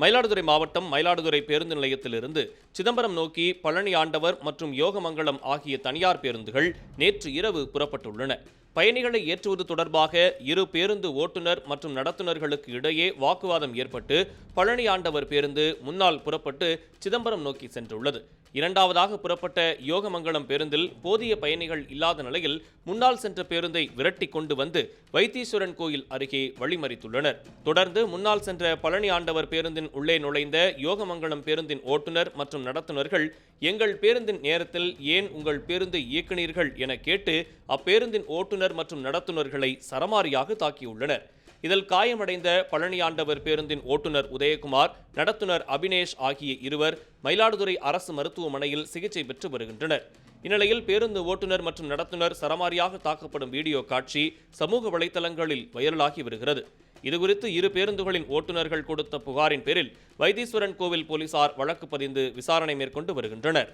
மயிலாடுதுறை மாவட்டம் மயிலாடுதுறை பேருந்து நிலையத்திலிருந்து சிதம்பரம் நோக்கி பழனி ஆண்டவர் மற்றும் யோகமங்கலம் ஆகிய தனியார் பேருந்துகள் நேற்று இரவு புறப்பட்டுள்ளன. பயணிகளை ஏற்றுவது தொடர்பாக இரு பேருந்து ஓட்டுநர் மற்றும் நடத்துனர்களுக்கு இடையே வாக்குவாதம் ஏற்பட்டு பழனி ஆண்டவர் பேருந்து முன்னால் புறப்பட்டு சிதம்பரம் நோக்கி சென்றுள்ளது. இரண்டாவதாக புறப்பட்ட யோகமங்கலம் பேருந்தில் போதிய பயணிகள் இல்லாத நிலையில் முன்னால் சென்ற பேருந்தை விரட்டி கொண்டு வந்து வைத்தீஸ்வரன் கோயில் அருகே வழிமறித்துள்ளனர். தொடர்ந்து முன்னால் சென்ற பழனி ஆண்டவர் பேருந்தின் உள்ளே நுழைந்த யோகமங்கலம் பேருந்தின் ஓட்டுநர் மற்றும் நடத்துனர்கள் எங்கள் பேருந்தின் நேரத்தில் ஏன் உங்கள் பேருந்தை இயக்குனீர்கள் என கேட்டு அப்பேருந்தின் ஓட்டுநர் மற்றும் நடத்துனர்களை சரமாரியாக தாக்கியுள்ளனர். இதில் காயமடைந்த பழனியாண்டவர் பேருந்தின் ஓட்டுநர் உதயகுமார் நடத்துனர் அபினேஷ் ஆகிய இருவர் மயிலாடுதுறை அரசு மருத்துவமனையில் சிகிச்சை பெற்று வருகின்றனர். இந்நிலையில் பேருந்து ஓட்டுநர் மற்றும் நடத்துனர் சரமாரியாக தாக்கப்படும் வீடியோ காட்சி சமூக வலைதளங்களில் வைரலாகி வருகிறது. இதுகுறித்து இரு பேருந்துகளின் ஓட்டுநர்கள் கொடுத்த புகாரின் பேரில் வைத்தீஸ்வரன் கோவில் போலீசார் வழக்கு பதிந்து விசாரணை மேற்கொண்டு வருகின்றனர்.